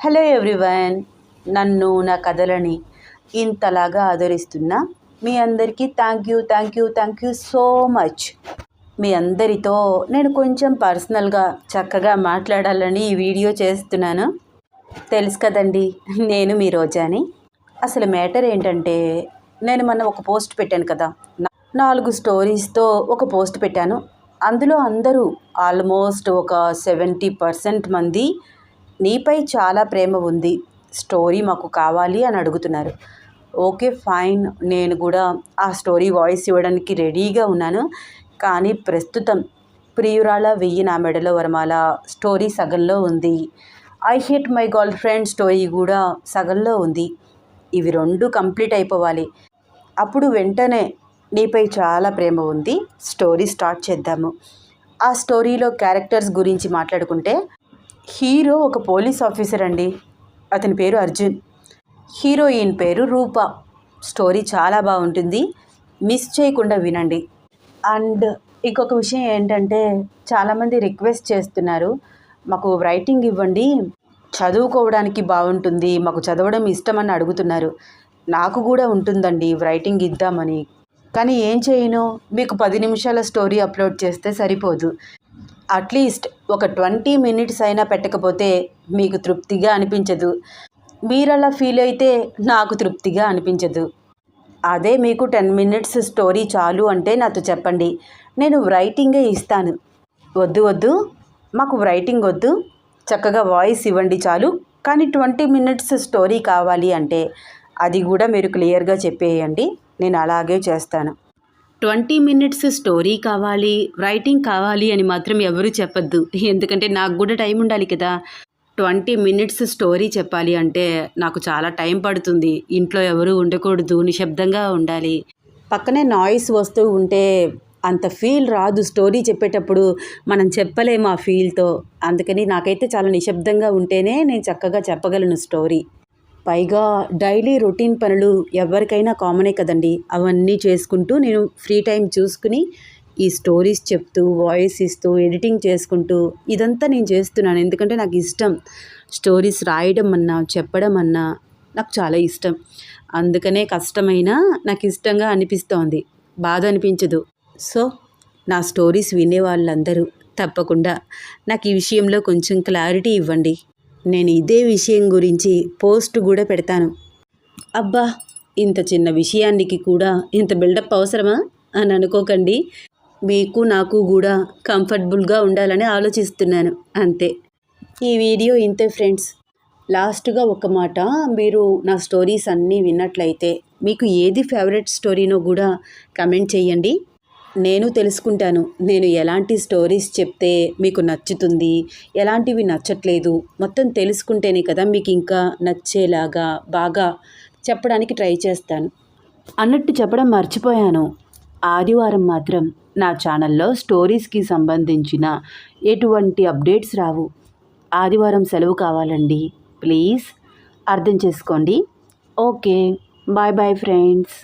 Hello everyone నన్ను నా కథలని ఇంతలాగా ఆదరిస్తున్న మీ అందరికీ thank you thank you thank you so much మీ అందరితో నేను కొంచెం పర్సనల్గా చక్కగా మాట్లాడాలని ఈ వీడియో చేస్తున్నాను. తెలుసు కదండి నేను మీ రోజాని. అసలు మ్యాటర్ ఏంటంటే నేను మొన్న ఒక పోస్ట్ పెట్టాను కదా. నాలుగు స్టోరీస్తో ఒక పోస్ట్ పెట్టాను. అందులో అందరూ ఆల్మోస్ట్ ఒక సెవెంటీ పర్సెంట్ మంది నీపై చాలా ప్రేమ ఉంది. స్టోరీ మాకు కావాలి అని అడుగుతున్నారు. Okay fine. నేను కూడా ఆ స్టోరీ వాయిస్ ఇవ్వడానికి రెడీగా ఉన్నాను. కానీ ప్రస్తుతం ప్రియురాల వెయ్యి నా మెడలో వరమాల స్టోరీ సగంలో ఉంది. I hate my girlfriend story కూడా సగంలో ఉంది. ఇవి రెండు కంప్లీట్ అయిపోవాలి. అప్పుడు వెంటనే నీపై చాలా ప్రేమ ఉంది. స్టోరీ స్టార్ట్ చేద్దాము. ఆ స్టోరీలో క్యారెక్టర్స్ గురించి మాట్లాడుకుంటే హీరో ఒక పోలీస్ ఆఫీసర్ అండి. అతని పేరు అర్జున్. హీరోయిన్ పేరు రూప. స్టోరీ చాలా బాగుంటుంది. మిస్ చేయకుండా వినండి. అండ్ ఇంకొక విషయం ఏంటంటే చాలామంది రిక్వెస్ట్ చేస్తున్నారు. మాకు రైటింగ్ ఇవ్వండి. చదువుకోవడానికి బాగుంటుంది. మాకు చదవడం ఇష్టమని అడుగుతున్నారు. నాకు కూడా ఉంటుందండి రైటింగ్ ఇద్దామని. కానీ ఏం చేయను? మీకు పది నిమిషాల స్టోరీ అప్లోడ్ చేస్తే సరిపోదు. అట్లీస్ట్ ఒక ట్వంటీ మినిట్స్ అయినా పెట్టకపోతే మీకు తృప్తిగా అనిపించదు. మీరు అలా ఫీల్ అయితే నాకు తృప్తిగా అనిపించదు. అదే మీకు టెన్ మినిట్స్ స్టోరీ చాలు అంటే నాతో చెప్పండి. నేను రైటింగే ఇస్తాను. వద్దు వద్దు. మాకు రైటింగ్ వద్దు. చక్కగా వాయిస్ ఇవ్వండి చాలు. కానీ ట్వంటీ మినిట్స్ స్టోరీ కావాలి అంటే అది కూడా మీరు క్లియర్గా చెప్పేయండి. నేను అలాగే చేస్తాను. ట్వంటీ మినిట్స్ స్టోరీ కావాలి రైటింగ్ కావాలి అని మాత్రం ఎవరు చెప్పొద్దు. ఎందుకంటే నాకు కూడా టైం ఉండాలి కదా. ట్వంటీ మినిట్స్ స్టోరీ చెప్పాలి అంటే నాకు చాలా టైం పడుతుంది. ఇంట్లో ఎవరు ఉండకూడదు నిశ్శబ్దంగా ఉండాలి. పక్కనే నాయిస్ వస్తూ ఉంటే అంత ఫీల్ రాదు స్టోరీ చెప్పేటప్పుడు. మనం చెప్పలేము ఆ ఫీల్తో. అందుకని నాకైతే చాలా నిశ్శబ్దంగా ఉంటేనే నేను చక్కగా చెప్పగలను స్టోరీ. పైగా డైలీ రొటీన్ పనులు ఎవరికైనా కామనే కదండి. అవన్నీ చేసుకుంటూ నేను ఫ్రీ టైం చూసుకుని ఈ స్టోరీస్ చెప్తూ వాయిస్ ఇస్తూ ఎడిటింగ్ చేసుకుంటూ ఇదంతా నేను చేస్తున్నాను. ఎందుకంటే నాకు ఇష్టం స్టోరీస్ రాయడం అన్నా చెప్పడం అన్నా నాకు చాలా ఇష్టం. అందుకనే కష్టమైనా నాకు ఇష్టంగా అనిపిస్తోంది. బాధ అనిపించదు. సో నా స్టోరీస్ వినే వాళ్ళందరూ తప్పకుండా నాకు ఈ విషయంలో కొంచెం క్లారిటీ ఇవ్వండి. నేను ఇదే విషయం గురించి పోస్ట్ కూడా పెడతాను. అబ్బా ఇంత చిన్న విషయానికి కూడా ఇంత బిల్డప్ అవసరమా? అని అనుకోకండి. మీకు నాకు కూడా కంఫర్టబుల్గా ఉండాలని ఆలోచిస్తున్నాను. అంతే. ఈ వీడియో ఇంతే ఫ్రెండ్స్. లాస్ట్గా ఒక మాట మీరు నా స్టోరీస్ అన్నీ విన్నట్లయితే మీకు ఏది ఫేవరెట్ స్టోరీనో కూడా కమెంట్ చేయండి. నేను తెలుసుకుంటాను. నేను ఎలాంటి స్టోరీస్ చెప్తే మీకు నచ్చుతుంది? ఎలాంటివి నచ్చట్లేదు? మొత్తం తెలుసుకుంటేనే కదా మీకు ఇంకా నచ్చేలాగా బాగా చెప్పడానికి ట్రై చేస్తాను. అన్నట్టు చెప్పడం మర్చిపోయాను. ఆదివారం మాత్రం నా ఛానల్లో స్టోరీస్కి సంబంధించిన ఎటువంటి అప్డేట్స్ రావు. ఆదివారం సెలవు కావాలండి. ప్లీజ్ అర్థం చేసుకోండి. ఓకే. Bye bye friends.